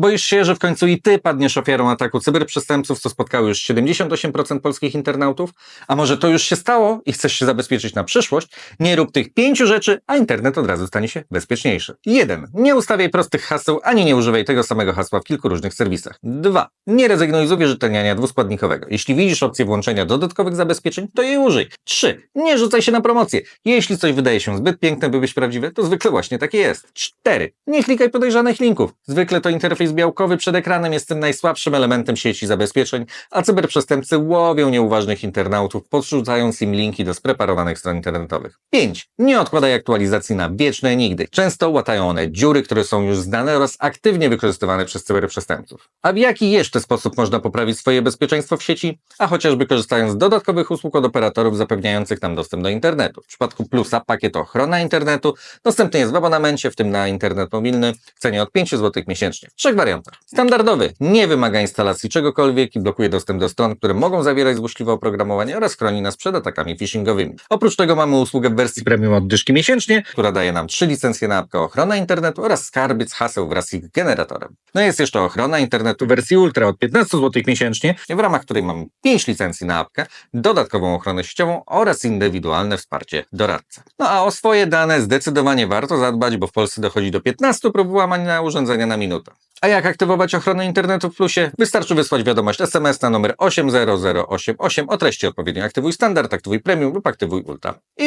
Boisz się, że w końcu i ty padniesz ofiarą ataku cyberprzestępców, co spotkało już 78% polskich internautów? A może to już się stało i chcesz się zabezpieczyć na przyszłość? Nie rób tych pięciu rzeczy, a internet od razu stanie się bezpieczniejszy. 1. Nie ustawiaj prostych haseł, ani nie używaj tego samego hasła w kilku różnych serwisach. 2. Nie rezygnuj z uwierzytelniania dwuskładnikowego. Jeśli widzisz opcję włączenia dodatkowych zabezpieczeń, to jej użyj. 3. Nie rzucaj się na promocję. Jeśli coś wydaje się zbyt piękne, by być prawdziwe, to zwykle właśnie takie jest. 4. Nie klikaj podejrzanych linków. Zwykle to interfejs białkowy przed ekranem jest tym najsłabszym elementem sieci zabezpieczeń, a cyberprzestępcy łowią nieuważnych internautów, podrzucając im linki do spreparowanych stron internetowych. 5. Nie odkładaj aktualizacji na wieczne nigdy. Często łatają one dziury, które są już znane oraz aktywnie wykorzystywane przez cyberprzestępców. A w jaki jeszcze sposób można poprawić swoje bezpieczeństwo w sieci? A chociażby korzystając z dodatkowych usług od operatorów zapewniających nam dostęp do internetu. W przypadku Plusa pakiet ochrona internetu dostępny jest w abonamencie, w tym na internet mobilny, w cenie od 5 zł miesięcznie. Standardowy nie wymaga instalacji czegokolwiek i blokuje dostęp do stron, które mogą zawierać złośliwe oprogramowanie oraz chroni nas przed atakami phishingowymi. Oprócz tego mamy usługę w wersji premium od dyszki miesięcznie, która daje nam trzy licencje na apkę ochrona internetu oraz skarbiec haseł wraz z ich generatorem. No i jest jeszcze ochrona internetu w wersji ultra od 15 zł miesięcznie, w ramach której mamy 5 licencji na apkę, dodatkową ochronę sieciową oraz indywidualne wsparcie doradcy. No a o swoje dane zdecydowanie warto zadbać, bo w Polsce dochodzi do 15 prób włamania urządzenia na minutę. A jak aktywować ochronę internetu w plusie? Wystarczy wysłać wiadomość SMS na numer 80088 o treści odpowiednio aktywuj standard, aktywuj premium lub aktywuj ultra. I